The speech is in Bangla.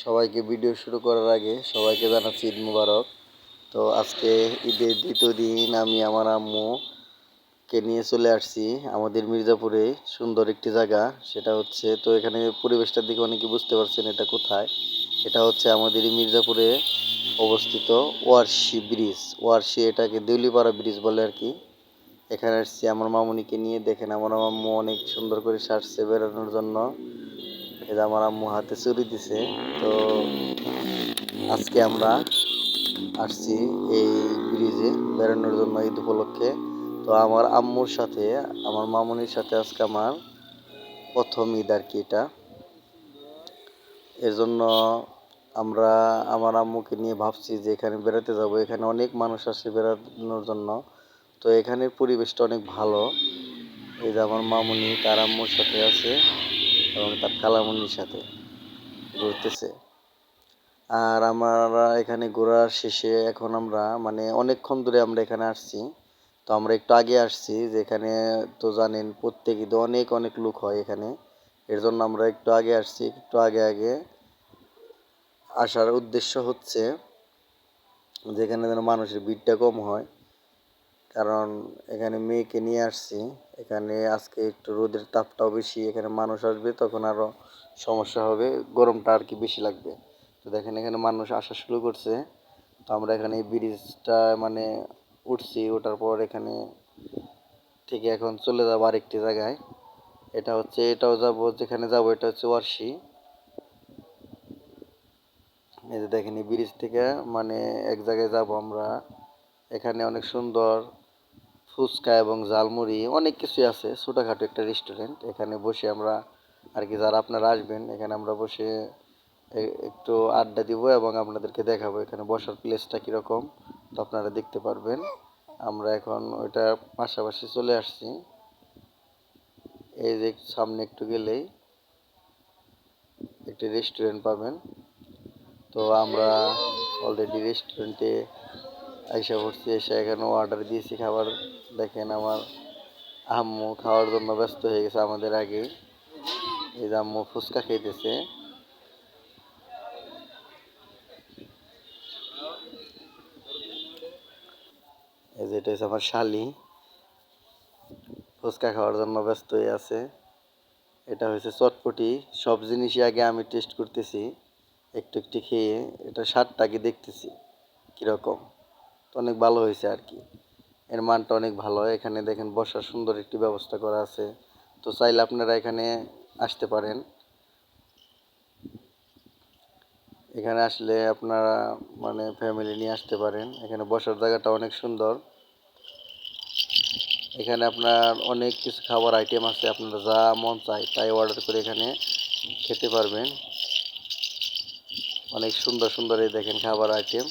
সবাইকে ভিডিও শুরু করার আগে সবাইকে জানাচ্ছি ঈদ মুবারক। তো আজকে ঈদের দ্বিতীয় দিন আমি আমার আম্মুকে নিয়ে চলে আসছি আমাদের মির্জাপুরে সুন্দর একটি জায়গা। সেটা হচ্ছে, তো এখানে পরিবেশটার দিকে অনেকে বুঝতে পারছেন এটা কোথায়। এটা হচ্ছে আমাদের মির্জাপুরে অবস্থিত ওয়ারশি ব্রিজ। ওয়ারশি এটাকে দেউলিপাড়া ব্রিজ বলে আর কি। এখানে আসছি, আমার মামুনিকে নিয়ে। দেখেন, আমার আম্মু অনেক সুন্দর করে সারছে বেরোনোর জন্য। যে আমার আম্মু হাতে চুরি দিছে। তো আজকে আমরা আসছি এই ব্রিজে বেরোনোর জন্য ঈদ উপলক্ষে। তো আমার আম্মুর সাথে, আমার মামুনির সাথে আজকে আমার প্রথম ঈদ আর কি এটা। এর জন্য আমরা, আমার আম্মুকে নিয়ে ভাবছি যে এখানে বেড়াতে যাব। এখানে অনেক মানুষ আসে বেড়ানোর জন্য। তো এখানের পরিবেশটা অনেক ভালো। এই যে আমার মামুনি, তার আম্মুর সাথে আছে। এবং তার কালামুনির সাথে ঘুরতেছে। আর আমরা এখানে ঘোরার শেষে এখন আমরা মানে অনেকক্ষণ ধরে আমরা এখানে আসছি। তো আমরা একটু আগে আসছি, যেখানে তো জানেন প্রত্যেক ঈদে অনেক অনেক লোক হয় এখানে। এর জন্য আমরা একটু আগে আসছি, একটু আগে আগে। আসার উদ্দেশ্য হচ্ছে যেখানে যেন মানুষের ভিড়টা কম হয়। কারণ এখানে মেয়েকে নিয়ে আসছি। এখানে আজকে একটু রোদের তাপটাও বেশি, এখানে মানুষ আসবে তখন আরও সমস্যা হবে, গরমটা আর কি বেশি লাগবে। তো দেখেন এখানে মানুষ আসা শুরু করছে। তো আমরা এখানে ব্রিজটা মানে উঠছি, ওঠার পর এখানে থেকে এখন চলে যাব আরেকটি জায়গায়। এটা হচ্ছে, এটাও যাব, যেখানে যাব এটা হচ্ছে ওয়ার্শি। এই যে দেখেন এই ব্রিজ থেকে মানে এক জায়গায় যাব আমরা। এখানে অনেক সুন্দর ফুচকা এবং ঝালমুড়ি, অনেক কিছুই আছে। ছোটোখাটো একটা রেস্টুরেন্ট এখানে বসে আমরা আর কি যারা আপনারা আসবেন, এখানে আমরা বসে একটু আড্ডা দিব এবং আপনাদেরকে দেখাবো এখানে বসার প্লেসটা কীরকম। তো আপনারা দেখতে পারবেন। আমরা এখন ওইটা পাশাপাশি চলে আসছি। এই যে সামনে একটু গেলেই একটি রেস্টুরেন্ট পাবেন। তো আমরা অলরেডি রেস্টুরেন্টে আইসা পড়ছি এসে এখানে অর্ডার দিয়েছি খাবার। দেখেন আমার আম্মু খাওয়ার জন্য ব্যস্ত হয়ে গেছে আমাদের আগে। এই যে আম্মু ফুচকা খাইতেছে। এই যে এটা হচ্ছে আমার শালি। ফুচকা খাওয়ার জন্য ব্যস্ত হয়ে আছে। এটা হয়েছে চটপটি। সব জিনিসই আগে আমি টেস্ট করতেছি। একটু একটু খেয়ে এটা স্বাদটাকে দেখতেছি কীরকম। তো অনেক ভালো হয়েছে আর কি। এর মানটা অনেক ভালো। এখানে দেখেন বসার সুন্দর একটি ব্যবস্থা করা আছে। তো চাইলে আপনারা এখানে আসতে পারেন। এখানে আসলে আপনারা মানে ফ্যামিলি নিয়ে আসতে পারেন। এখানে বসার জায়গাটা অনেক সুন্দর। এখানে আপনার অনেক কিছু খাবার আইটেম আছে। আপনারা যা মন চায় তাই অর্ডার করে এখানে খেতে পারবেন। অনেক সুন্দর সুন্দর এই দেখেন খাবার আইটেম